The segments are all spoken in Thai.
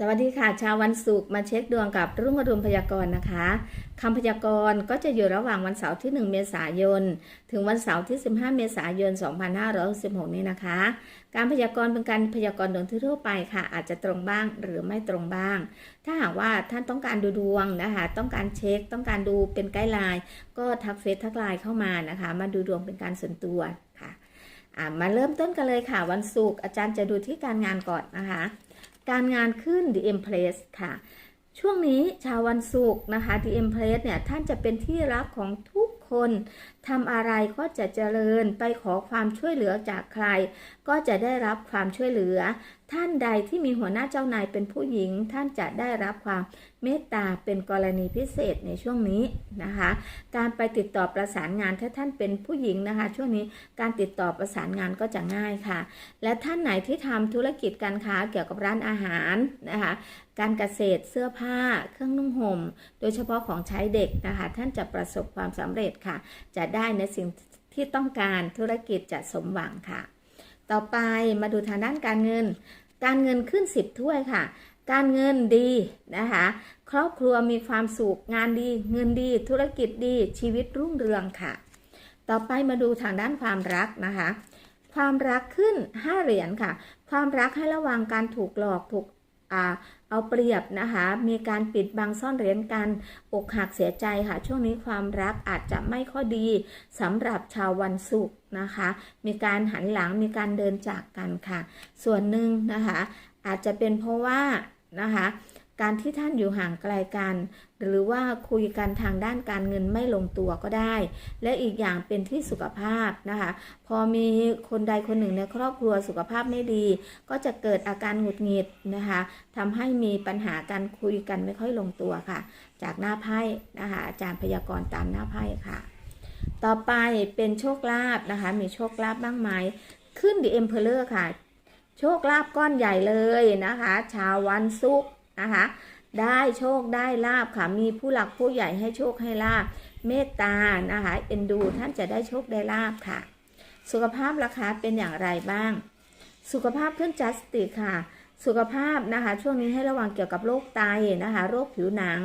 สวัสดีค่ะชาววันศุกร์มาเช็คดวงกับรุ่งอรุณพยากรณ์นะคะคำพยากรณ์ก็จะอยู่ระหว่างวันเสาร์ที่ 1 เมษายน ถึงวันเสาร์ที่ 15 เมษายน 2566 นี้นะคะ การพยากรณ์เป็นการพยากรณ์ดวงทั่วไปค่ะ อาจจะตรงบ้างหรือไม่ตรงบ้าง ถ้าหากว่าท่านต้องการดูดวงนะคะ ต้องการเช็ค ต้องการดูเป็นไกด์ไลน์ ก็ทักเฟซทักไลน์เข้ามานะคะ มาดูดวงเป็นการส่วนตัวค่ะอะมาเริ่มต้นกันเลยค่ะ วันศุกร์อาจารย์จะดูที่การงานก่อนนะคะ การงานขึ้น The Empress ค่ะ ช่วงนี้ชาววันศุกร์นะคะ The Empress เนี่ยท่านจะเป็นที่รักของทุก คนทำอะไรก็จะเจริญไปขอความช่วยเหลือจากใคร ก็จะได้รับความช่วยเหลือ ท่านใดที่มีหัวหน้าเจ้านายเป็นผู้หญิง ท่านจะได้รับความเมตตาเป็นกรณีพิเศษในช่วงนี้นะคะ การไปติดต่อประสานงานถ้าท่านเป็นผู้หญิงนะคะ ช่วงนี้การติดต่อประสานงานก็จะง่ายค่ะ และท่านไหนที่ทำธุรกิจการค้าเกี่ยวกับร้านอาหารนะคะการเกษตรเสื้อผ้า เครื่องนุ่งห่ม โดยเฉพาะของใช้เด็กนะคะ ท่านจะประสบความสำเร็จค่ะ จะได้ในสิ่งที่ต้องการธุรกิจจะสมหวังค่ะ ต่อไปมาดูทางด้านการเงิน การเงินขึ้นสิบถ้วยค่ะ การเงินดีนะคะ ครอบครัวมีความสุขงานดี เงินดี ธุรกิจดี ชีวิตรุ่งเรืองค่ะ ต่อไปมาดูทางด้านความรักนะคะ ความรักขึ้น 5 เหรียญค่ะ ความรักให้ระวังการถูกหลอกถูก เอาเปรียบนะคะ มีการปิดบังซ่อนเร้นกันอกหักเสียใจค่ะ ช่วงนี้ความรักอาจจะไม่ค่อยดีสำหรับชาววันศุกร์นะคะ มีการหันหลังมีการเดินจากกันค่ะ ส่วนหนึ่งนะคะ อาจจะเป็นเพราะว่านะคะ การที่ท่านอยู่ห่างไกลกัน หรือว่าคุยกันทางด้านการเงินไม่ลงตัวก็ได้ และอีกอย่างเป็นที่สุขภาพนะคะ พอมีคนใดคนหนึ่งในครอบครัวสุขภาพไม่ดี ก็จะเกิดอาการหงุดหงิดนะคะทำให้มีปัญหาการคุยกันไม่ค่อยลงตัวค่ะ จากหน้าไพ่นะคะอาจารย์พยากรณ์ตามหน้าไพ่ค่ะ ต่อไปเป็นโชคลาภนะคะ มีโชคลาภบ้างไหมขึ้นดีเอ็มเพลเลอร์ค่ะ โชคลาภก้อนใหญ่เลยนะคะ ชาววันศุกร์ นะคะได้โชคได้ลาบค่ะ มีผู้หลักผู้ใหญ่ให้โชคให้ลาบเมตตานะคะเอ็นดูท่านจะได้โชคได้ลาบค่ะ สุขภาพราคาเป็นอย่างไรบ้าง สุขภาพขึ้นจัสติค่ะ สุขภาพนะคะ ช่วงนี้ให้ระวังเกี่ยวกับโรคไตนะคะ โรคผิวหนัง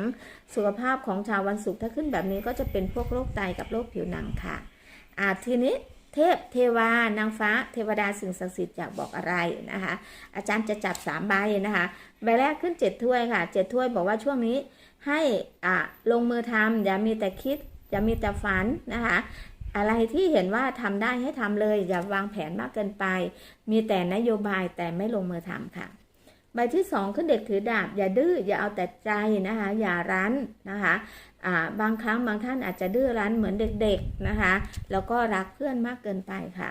สุขภาพของชาววันศุกร์ถ้าขึ้นแบบนี้ก็จะเป็นพวกโรคไตกับโรคผิวหนังค่ะอ่าทีนี้ เทพเทวานางฟ้า เทวดาสิ่งศักดิ์สิทธิ์อยากบอกอะไรนะคะ อาจารย์จะจับสามใบนะคะ ใบแรกขึ้นเจ็ดถ้วยค่ะเจ็ดถ้วยบอกว่าช่วงนี้ให้อ่าลงมือทำอย่ามีแต่คิด อย่ามีแต่ฝันนะคะอะไรที่เห็นว่าทำได้ให้ทำเลย อย่าวางแผนมากเกินไป มีแต่นโยบายแต่ไม่ลงมือทำค่ะ ใบที่สองขึ้นเด็กถือดาบ อย่าดื้ออย่าเอาแต่ใจนะคะอย่ารั้นนะคะบางครั้งบางท่านอาจจะดื้อรั้นเหมือนเด็กๆนะคะแล้วก็รักเพื่อนมากเกินไปค่ะ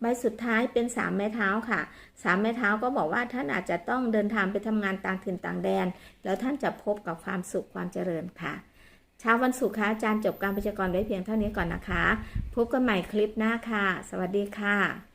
ใบสุดท้ายเป็นสามไม้เท้าค่ะสามไม้เท้าก็บอกว่าท่านอาจจะต้องเดินทางไปทำงานต่างถิ่นต่างแดน แล้วท่านจะพบกับความสุขความเจริญค่ะเช้าวันศุกร์ค่ะอาจารย์จบการพยากรณ์ไว้เพียงเท่านี้ก่อนนะคะ พบกันใหม่คลิปหน้าค่ะ สวัสดีค่ะ